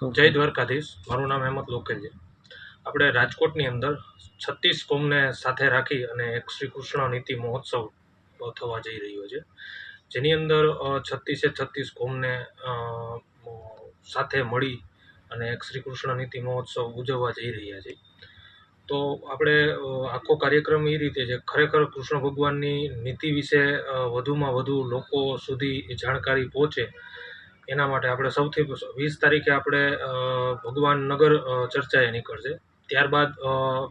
જય દ્વારકાધીશ. મારું નામ હેમંત લોકેલ છે આપણે રાજકોટની અંદર છત્રીસ કોમને સાથે રાખી અને એક શ્રી કૃષ્ણ નીતિ મહોત્સવ થવા જઈ રહ્યો છે. જેની અંદર છત્રીસે છત્રીસ કોમને સાથે મળી અને એક શ્રી કૃષ્ણ નીતિ મહોત્સવ ઉજવવા જઈ રહ્યા છે. તો આપણે આખો કાર્યક્રમ એ રીતે છે. ખરેખર કૃષ્ણ ભગવાનની નીતિ વિશે વધુમાં વધુ લોકો સુધી જાણકારી પહોંચે એના માટે આપણે સૌથી વીસ તારીખે આપણે ભગવાન નગર ચર્ચાએ નીકળશે. ત્યારબાદ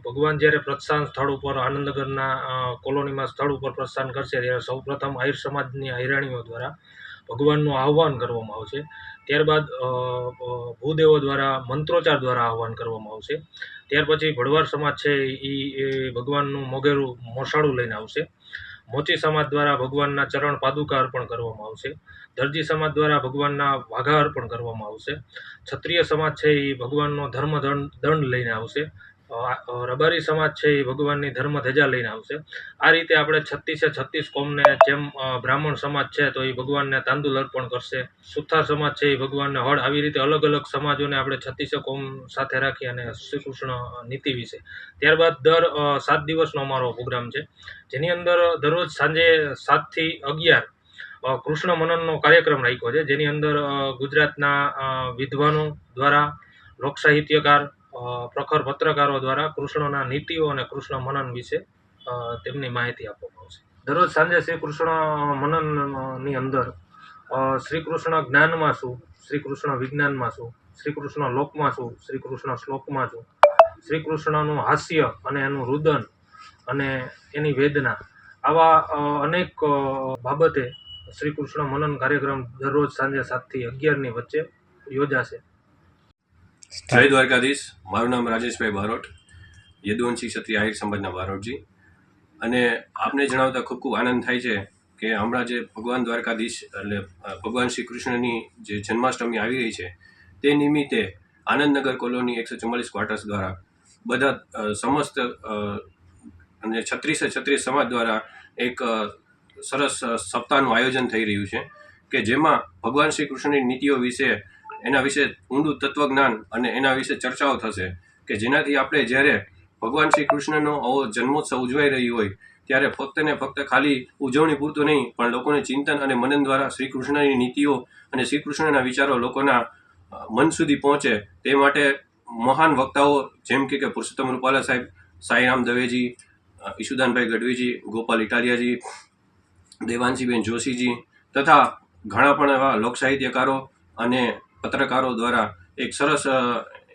ભગવાન જ્યારે પ્રસ્થાન સ્થળ ઉપર, આનંદનગરના કોલોનીમાં સ્થળ ઉપર પ્રસ્થાન કરશે, ત્યારે સૌપ્રથમ આહિર સમાજની આહિરાણીઓ દ્વારા ભગવાનનું આહ્વાન કરવામાં આવશે. ત્યારબાદ ભૂદેવો દ્વારા, મંત્રોચ્ચાર દ્વારા આહ્વાન કરવામાં આવશે. ત્યાર પછી ભડવાર સમાજ છે એ ભગવાનનું મોગેરું મોસાળું લઈને આવશે. મોચી સમાજ દ્વારા ભગવાનના ચરણ પાદુકા અર્પણ કરવામાં આવશે. દરજી સમાજ દ્વારા ભગવાનના વાઘા અર્પણ કરવામાં આવશે. ક્ષત્રિય સમાજ છે એ ભગવાનનો ધર્મ દંડ લઈને આવશે. રબારી સમાજ છે એ ભગવાનની ધર્મ ધજા લઈને આવશે. આ રીતે આપણે છત્રીસે છત્રીસ કોમને જેમ બ્રાહ્મણ સમાજ છે તો એ ભગવાનને તાંદુલ અર્પણ કરશે. સુથાર સમાજ છે એ ભગવાનને હળ આવી રીતે અલગ અલગ સમાજોને આપણે છત્રીસે કોમ સાથે રાખી અને શ્રી કૃષ્ણ નીતિ વિશે. ત્યારબાદ દર સાત દિવસનો અમારો પ્રોગ્રામ છે. જેની અંદર દરરોજ સાંજે સાતથી અગિયાર કૃષ્ણ મનનનો કાર્યક્રમ રાખ્યો છે. જેની અંદર ગુજરાતના વિદ્વાનો દ્વારા લોક સાહિત્યકાર અ, પ્રખર પત્રકારો દ્વારા કૃષ્ણના નીતિઓ અને કૃષ્ણ મનન વિશે તેમની માહિતી આપવામાં આવશે. દરરોજ સાંજે શ્રી કૃષ્ણ મનનની અંદર શ્રી કૃષ્ણ જ્ઞાનમાં શું શ્રી કૃષ્ણ વિજ્ઞાનમાં શું શ્રી કૃષ્ણ લોકમાં શું શ્રી કૃષ્ણ શ્લોકમાં શું શ્રી કૃષ્ણનું હાસ્ય અને એનું રુદન અને એની વેદના, આવા અનેક બાબતે શ્રી કૃષ્ણ મનન કાર્યક્રમ દરરોજ સાંજે સાતથી અગિયારની વચ્ચે યોજાશે. જય દ્વારકાધીશ. મારું નામ રાજેશભાઈ બારોટ, યદુવંશી ક્ષત્રિય આહિર સમાજના બારોટજી. અને આપને જણાવતા ખૂબ ખૂબ આનંદ થાય છે કે હમણાં જે ભગવાન દ્વારકાધીશ એટલે ભગવાન શ્રી કૃષ્ણની જે જન્માષ્ટમી આવી રહી છે, તે નિમિત્તે આનંદનગર કોલોની એકસો ચુમ્માલીસ ક્વાર્ટર્સ દ્વારા બધા સમસ્ત અને છત્રીસે છત્રીસ સમાજ દ્વારા એક સરસ સપ્તાહનું આયોજન થઈ રહ્યું છે કે જેમાં ભગવાન શ્રી કૃષ્ણની નીતિઓ વિશે એના વિશે ઊંડું તત્વજ્ઞાન અને એના વિશે ચર્ચાઓ થશે કે જેનાથી આપણે જ્યારે ભગવાન શ્રી કૃષ્ણનો આવો જન્મોત્સવ ઉજવાઈ રહ્યો હોય, ત્યારે ફક્ત ને ફક્ત ખાલી ઉજવણી પૂરતું નહીં, પણ લોકોને ચિંતન અને મનન દ્વારા શ્રી કૃષ્ણની નીતિઓ અને શ્રી કૃષ્ણના વિચારો લોકોના મન સુધી પહોંચે તે માટે મહાન વક્તાઓ જેમ કે પુરુષોત્તમ રૂપાલા સાહેબ, સાઈરામ દવેજી ઈશુદાનભાઈ ગઢવીજી, ગોપાલ ઇટાલિયાજી, દેવાંશીબેન જોશીજી તથા ઘણા પણ એવા લોકસાહિત્યકારો અને પત્રકારો દ્વારા એક સરસ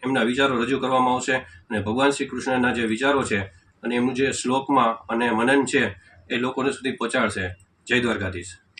એમના વિચારો રજૂ કરવામાં આવશે અને ભગવાન શ્રી કૃષ્ણના જે વિચારો છે અને એમનું જે શ્લોકમાં અને મનન છે એ લોકોને સુધી પહોંચાડશે. જય દ્વારકાધીશ.